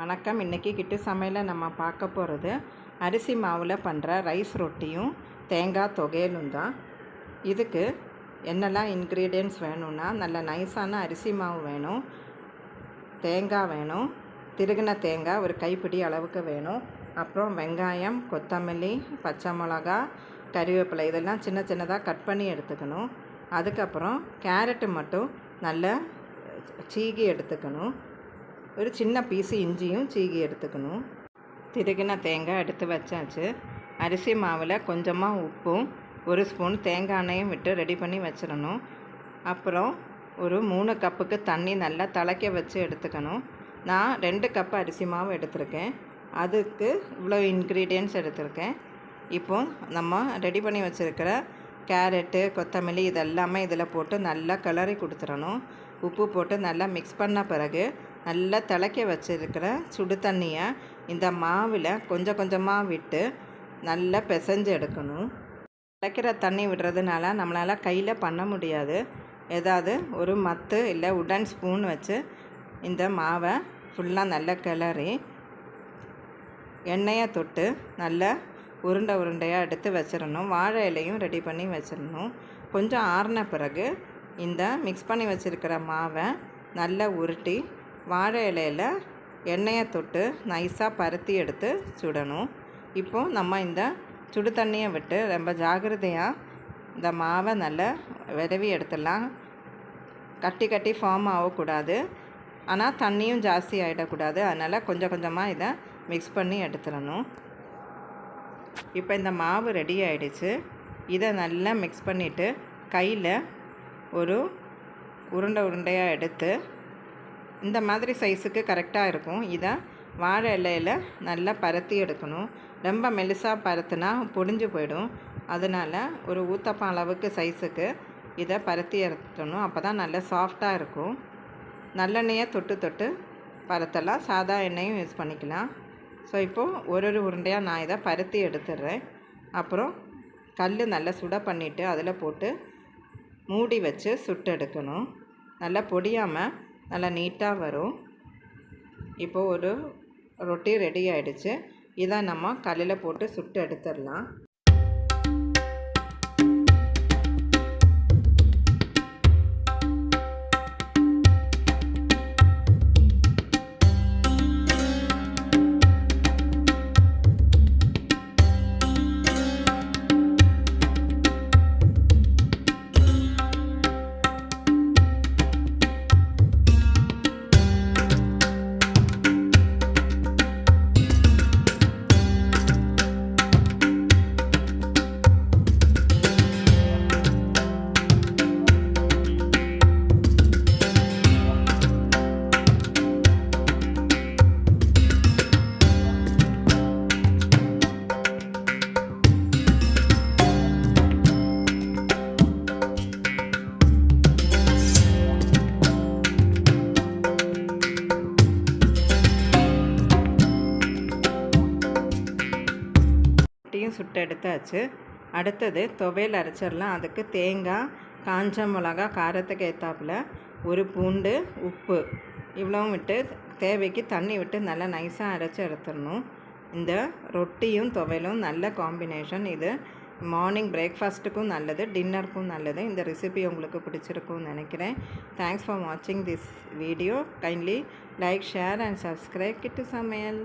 வணக்கம். இன்றைக்கி கிட்டு சமையலில் நம்ம பார்க்க போகிறது. அரிசி மாவில் பண்ணுற ரைஸ் ரொட்டியும் தேங்காய் தொகையிலும் தான். இதுக்கு என்னெல்லாம் இன்க்ரீடியன்ட்ஸ் வேணும்னா நல்ல நைஸான அரிசி மாவு வேணும் தேங்காய் வேணும் திருகின தேங்காய் ஒரு கைப்பிடி அளவுக்கு வேணும் அப்புறம் வெங்காயம் கொத்தமல்லி பச்சை மிளகா கறிவேப்பிலை இதெல்லாம் சின்ன சின்னதாக கட் பண்ணி எடுத்துக்கணும். அதுக்கப்புறம் கேரட்டு மட்டும் நல்லா சீகி எடுத்துக்கணும். ஒரு சின்ன பீஸு இஞ்சியும் சீகி எடுத்துக்கணும். திருகின தேங்காய் எடுத்து வச்சாச்சு. அரிசி மாவில் கொஞ்சமாக உப்பும் ஒரு ஸ்பூன் தேங்காய் எண்ணெயும் விட்டு ரெடி பண்ணி வச்சிடணும். அப்புறம் ஒரு மூணு கப்புக்கு தண்ணி நல்லா தலைக்க வச்சு எடுத்துக்கணும். நான் ரெண்டு கப்பு அரிசி மாவு எடுத்திருக்கேன். அதுக்கு இவ்வளோ இன்க்ரீடியன்ட்ஸ் எடுத்திருக்கேன். இப்போ நம்ம ரெடி பண்ணி வச்சுருக்கிற கேரட்டு கொத்தமல்லி இதெல்லாமே இதில் போட்டு நல்லா கிளறி கொடுத்துடணும். உப்பு போட்டு நல்லா மிக்ஸ் பண்ண பிறகு நல்லா திளைக்க வச்சுருக்கிற சுடு தண்ணியை இந்த மாவில் கொஞ்சம் கொஞ்சமாக விட்டு நல்லா பிசைஞ்சு எடுக்கணும். திளைக்கிற தண்ணி விடுறதுனால நம்மளால் கையில் பண்ண முடியாது. ஏதாவது ஒரு மத்து இல்லை உடன் ஸ்பூன் வச்சு இந்த மாவை ஃபுல்லாக நல்லா கிளறி எண்ணெயை தொட்டு நல்லா உருண்டை உருண்டையாக எடுத்து வச்சிடணும் வாழை இலையும் ரெடி பண்ணி வச்சிடணும் கொஞ்சம் ஆறின பிறகு இந்த மிக்ஸ் பண்ணி வச்சுருக்கிற மாவை நல்லா உருட்டி வாழை இலையில் எண்ணெயை தொட்டு நைஸாக பருத்தி எடுத்து சுடணும். இப்போது நம்ம இந்த சுடு தண்ணியை விட்டு ரொம்ப ஜாகிரதையாக இந்த மாவை நல்லா விரவி எடுத்துடலாம். கட்டி கட்டி ஃபார்ம் ஆகக்கூடாது. ஆனால் தண்ணியும் ஜாஸ்தி ஆகிடக்கூடாது அதனால் கொஞ்சம் கொஞ்சமாக இதை மிக்ஸ் பண்ணி எடுத்துடணும். இப்போ இந்த மாவு ரெடி ஆகிடுச்சு இதை நல்லா மிக்ஸ் பண்ணிவிட்டு கையில் ஒரு உருண்டை உருண்டையாக எடுத்து இந்த மாதிரி சைஸுக்கு கரெக்டாக இருக்கும். இதை வாழை இலையில் நல்லா பரத்தி எடுக்கணும். ரொம்ப மெலிசாக பரத்துனா பொடிஞ்சு போயிடும். அதனால் ஒரு ஊத்தப்பம் அளவுக்கு சைஸுக்கு இதை பரத்தி எடுத்தணும் அப்போ தான் நல்லா சாஃப்டாக இருக்கும். நல்லெண்ணெயை தொட்டு தொட்டு பரத்தலாம். சாதா எண்ணெயும் யூஸ் பண்ணிக்கலாம். ஸோ இப்போது ஒரு ஒரு உருண்டையாக நான் இதை பருத்தி எடுத்துடுறேன். அப்புறம் கல் நல்லா சுட பண்ணிவிட்டு அதில் போட்டு மூடி வச்சு சுட்டு எடுக்கணும். நல்லா பொடியாமல் நல்லா நீட்டாக வரும். இப்போது ஒரு ரொட்டி ரெடி ஆகிடுச்சு இதை நம்ம கல்லில் போட்டு சுட்டு எடுத்துடலாம். ரொட்டியும் சுட்டு எடுத்தாச்சு. அடுத்தது துவையல் அரைச்சிடலாம். அதுக்கு தேங்காய் காஞ்ச மிளகா காரத்துக்கு ஏற்றாப்புல ஒரு பூண்டு உப்பு இவ்வளவும் விட்டு தேவைக்கு தண்ணி விட்டு நல்லா நைஸாக அரைச்சி எடுத்துடணும். இந்த ரொட்டியும் துவையலும் நல்ல காம்பினேஷன். இது மார்னிங் பிரேக்ஃபாஸ்ட்டுக்கும் நல்லது டின்னருக்கும் நல்லது. இந்த ரெசிபி உங்களுக்கு பிடிச்சிருக்கும்னு நினைக்கிறேன். தேங்க்ஸ் ஃபார் வாட்சிங் this video kindly like share and subscribe கிட்டு சமையல்.